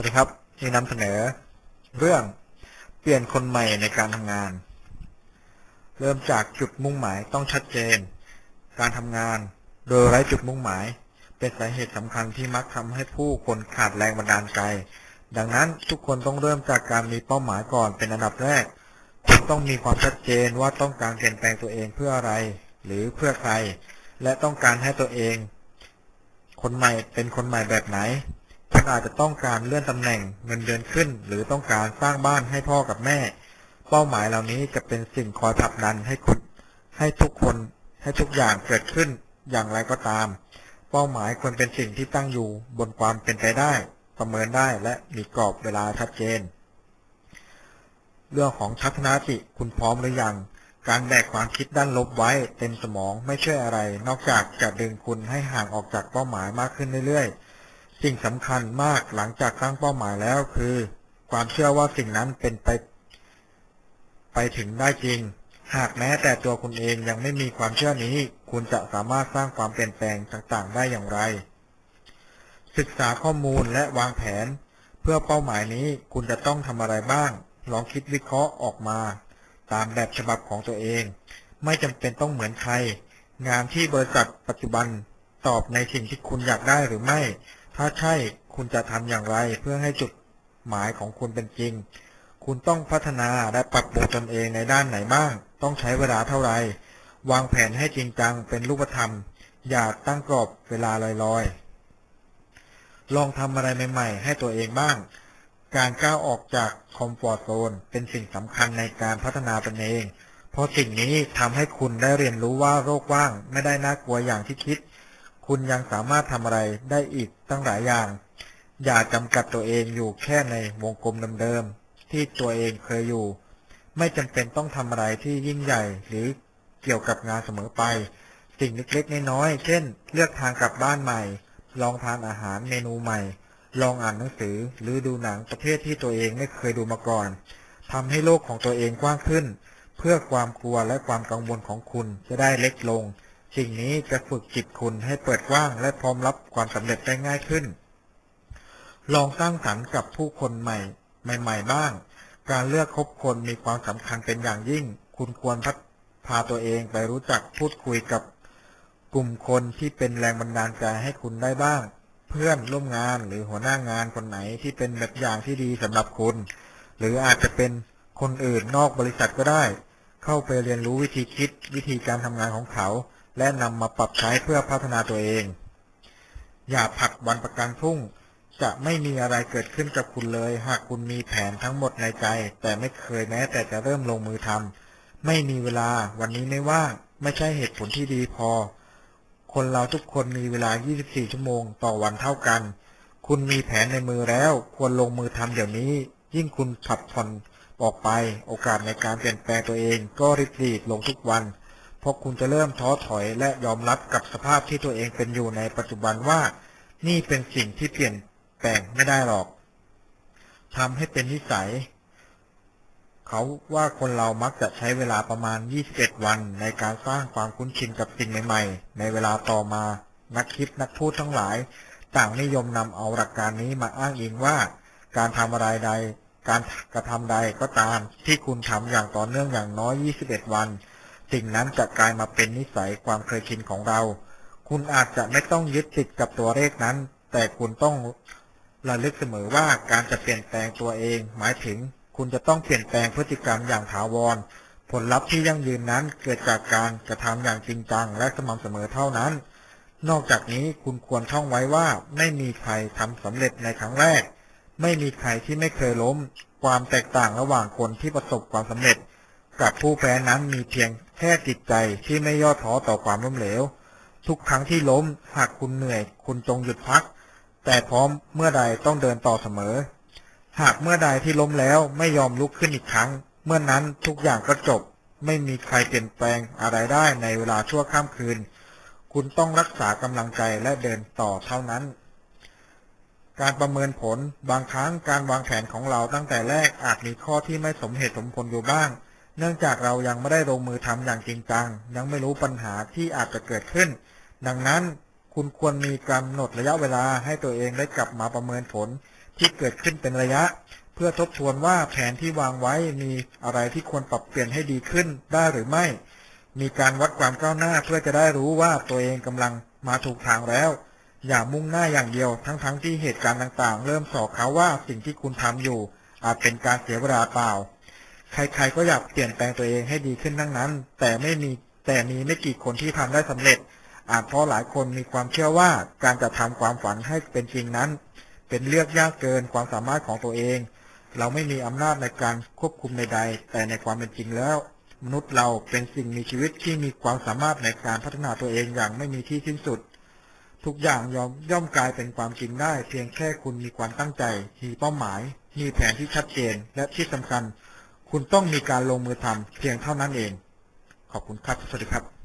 วัสดีครับนี่นำเสนอ เรื่องเปลี่ยนคนใหม่ในการทำงาน เริ่มจากจุดมุ่งหมายต้องชัดเจน การทำงานโดยไร้จุดมุ่งหมาย เป็นสาเหตุสำคัญที่มักทำให้ผู้คนขาดแรงบันดาลใจ ดังนั้นทุกคนต้องเริ่มจากการมีเป้าหมายก่อนเป็นอันดับแรกคุณต้องมีความชัดเจนว่าต้องการเปลี่ยนแปลงตัวเองเพื่ออะไร หรือเพื่อใคร และต้องการให้ตัวเอง คนใหม่เป็นคนใหม่แบบไหน อาจจะต้องการเลื่อนตำแหน่งเงินเดือนขึ้น หรือต้องการสร้างบ้านให้พ่อกับแม่ เป้าหมายเหล่านี้จะเป็นสิ่งคอยผลักดันให้คุณให้ทุกคนให้ทุกอย่างเกิดขึ้นอย่างไรก็ตาม เป้าหมายควรเป็นสิ่งที่ตั้งอยู่บนความเป็นไปได้ ประเมินได้และมีกรอบเวลาชัดเจน เรื่องของทัศนคติคุณพร้อมหรือยังการแบกความคิดด้านลบไว้เต็มสมองไม่ช่วยอะไร นอกจากจะดึงคุณให้ห่างออกจากเป้าหมายมากขึ้นเรื่อยๆ สิ่งสำคัญมากหลังจากตั้งเป้าหมายแล้วคือ ความเชื่อว่าสิ่งนั้นเป็นไป ไปถึงได้จริง หากแม้แต่ตัวคุณเองยังไม่มีความเชื่อนี้ คุณจะสามารถสร้างความเปลี่ยนแปลงต่างๆ ได้อย่างไร ศึกษาข้อมูลและวางแผน เพื่อเป้าหมายนี้คุณจะต้องทำอะไรบ้าง ลองคิดวิเคราะห์ออกมา ตามแบบฉบับของตัวเอง ไม่จำเป็นต้องเหมือนใครงานที่บริษัทปัจจุบันตอบในสิ่งที่คุณอยากได้หรือไม่ ถ้าใช่คุณจะทำอย่างไรเพื่อให้จุดหมายของคุณเป็นจริง คุณต้องพัฒนาและปรับปรุงตนเองในด้านไหนบ้าง ต้องใช้เวลาเท่าไหร่ วางแผนให้จริงจังเป็นรูปธรรม อย่าตั้งกรอบเวลาลอยๆ ลองทำอะไรใหม่ๆ ให้ตัวเองบ้าง การก้าวออกจากคอมฟอร์ทโซนเป็นสิ่งสำคัญในการพัฒนาตนเอง เพราะสิ่งนี้ทำให้คุณได้เรียนรู้ว่าโรคว่างไม่ได้น่ากลัวอย่างที่คิด คุณยังสามารถทำอะไรได้อีกตั้งหลายอย่าง อย่าจำกัดตัวเองอยู่แค่ในวงกลมเดิมๆที่ตัวเองเคยอยู่ ไม่จำเป็นต้องทำอะไรที่ยิ่งใหญ่หรือเกี่ยวกับงานเสมอไป สิ่งเล็กๆน้อยๆเช่น เลือกทางกลับบ้านใหม่ ลองทานอาหารเมนูใหม่ ลองอ่านหนังสือหรือดูหนังประเภทที่ตัวเองไม่เคยดูมาก่อนทำให้โลกของตัวเองกว้างขึ้น เพื่อความกลัวและความกังวลของคุณจะได้เล็กลง สิ่งนี้จะฝึกจิตคุณให้เปิดกว้างและพร้อมรับความสำเร็จได้ง่ายขึ้น ลองสร้างสรรค์กับผู้คนใหม่ ใหม่ ๆ บ้าง การเลือกคบคนมีความสำคัญเป็นอย่างยิ่ง คุณควรพัฒพาตัวเองไปรู้จักพูดคุยกับกลุ่มคนที่เป็นแรงบันดาลใจให้คุณได้บ้าง เพื่อนร่วมงานหรือหัวหน้างานคนไหนที่เป็นแบบอย่างที่ดีสำหรับคุณ หรืออาจจะเป็นคนอื่นนอกบริษัทก็ได้ เข้าไปเรียนรู้วิธีคิดวิธีการทำงานของเขา และนำมาปรับใช้เพื่อพัฒนาตัวเอง อย่าผักวันประกันพรุ่ง จะไม่มีอะไรเกิดขึ้นกับคุณเลย หากคุณมีแผนทั้งหมดในใจ แต่ไม่เคยแม้แต่จะเริ่มลงมือทำไม่มีเวลาวันนี้ไม่ว่างไม่ใช่เหตุผลที่ดีพอ คนเราทุกคนมีเวลา 24 ชั่วโมงต่อวันเท่ากัน คุณมีแผนในมือแล้ว ควรลงมือทำเดี๋ยวนี้ ยิ่งคุณผัดผ่อนออกไป โอกาสในการเปลี่ยนแปลงตัวเอง ก็ริบรีดลงทุกวัน เพราะคุณจะเริ่มท้อถอยและยอมรับกับสภาพที่ตัวเองเป็นอยู่ในปัจจุบันว่า นี่เป็นสิ่งที่เปลี่ยนแปลงไม่ได้หรอกทำให้เป็นนิสัย เขาว่าคนเรามักจะใช้เวลาประมาณ 21 วัน ในการสร้างความคุ้นชินกับสิ่งใหม่ๆ ในเวลาต่อมา นักคิดนักพูดทั้งหลาย ต่างนิยมนำเอาหลักการนี้มาอ้างอิงว่า การทำอะไรใด การกระทำใดก็ตามที่คุณทำอย่างต่อเนื่องอย่างน้อย 21 วัน สิ่งนั้นจะกลายมาเป็นนิสัยความเคยชินของเรา คุณอาจจะไม่ต้องยึดติดกับตัวเลขนั้น แต่คุณต้องระลึกเสมอว่าการจะเปลี่ยนแปลงตัวเอง หมายถึง คุณจะต้องเปลี่ยนแปลงพฤติกรรมอย่างถาวร ผลลัพธ์ที่ยั่งยืนนั้นเกิดจากการกระทำอย่างจริงจังและสม่ำเสมอเท่านั้น นอกจากนี้คุณควรท่องไว้ว่าไม่มีใครทำสำเร็จในครั้งแรก ไม่มีใครที่ไม่เคยล้ม ความแตกต่างระหว่างคนที่ประสบความสำเร็จ กับผู้แพ้นั้นมีเพียงแค่จิตใจที่ไม่ย่อท้อต่อความล้มเหลว ทุกครั้งที่ล้มหากคุณเหนื่อย คุณจงหยุดพัก แต่พร้อมเมื่อใดต้องเดินต่อเสมอ หากเมื่อใดที่ล้มแล้วไม่ยอมลุกขึ้นอีกครั้ง เมื่อนั้นทุกอย่างก็จบ ไม่มีใครเปลี่ยนแปลงอะไรได้ในเวลาชั่วข้ามคืน คุณต้องรักษากำลังใจและเดินต่อเท่านั้นการประเมินผลบางครั้งการวางแผนของเราตั้งแต่แรกอาจมีข้อที่ไม่สมเหตุสมผลอยู่บ้าง เนื่องจากเรายังไม่ได้ลงมือทำอย่างจริงจัง ยังไม่รู้ปัญหาที่อาจจะเกิดขึ้น ดังนั้นคุณควรมีกำหนดระยะเวลาให้ตัวเองได้กลับมาประเมินผลที่เกิดขึ้นเป็นระยะ เพื่อทบทวนว่าแผนที่วางไว้มีอะไรที่ควรปรับเปลี่ยนให้ดีขึ้นได้หรือไม่ มีการวัดความก้าวหน้าเพื่อจะได้รู้ว่าตัวเองกำลังมาถูกทางแล้ว อย่ามุ่งหน้าอย่างเดียว ทั้งๆที่เหตุการณ์ต่างๆ เริ่มสอกเขาว่าสิ่งที่คุณทำอยู่ อาจเป็นการเสียเวลาเปล่า ใครๆก็อยากเปลี่ยนแปลงตัวเองให้ดีขึ้นทั้งนั้น แต่ไม่มีแต่มีไม่กี่คนที่ทำได้สำเร็จ อาจเพราะหลายคนมีความเชื่อว่าการจะทำความฝันให้เป็นจริงนั้น เป็นเลือกยากเกินความสามารถของตัวเอง เราไม่มีอำนาจในการควบคุมใดๆ แต่ในความเป็นจริงแล้ว มนุษย์เราเป็นสิ่งมีชีวิตที่มีความสามารถในการพัฒนาตัวเองอย่างไม่มีที่สิ้นสุด ทุกอย่างยอมย่อมกลายเป็นความจริงได้ เพียงแค่คุณมีความตั้งใจ มีเป้าหมาย มีแผนที่ชัดเจนและที่สำคัญ คุณต้องมีการลงมือทำเพียงเท่านั้นเอง ขอบคุณครับ สวัสดีครับ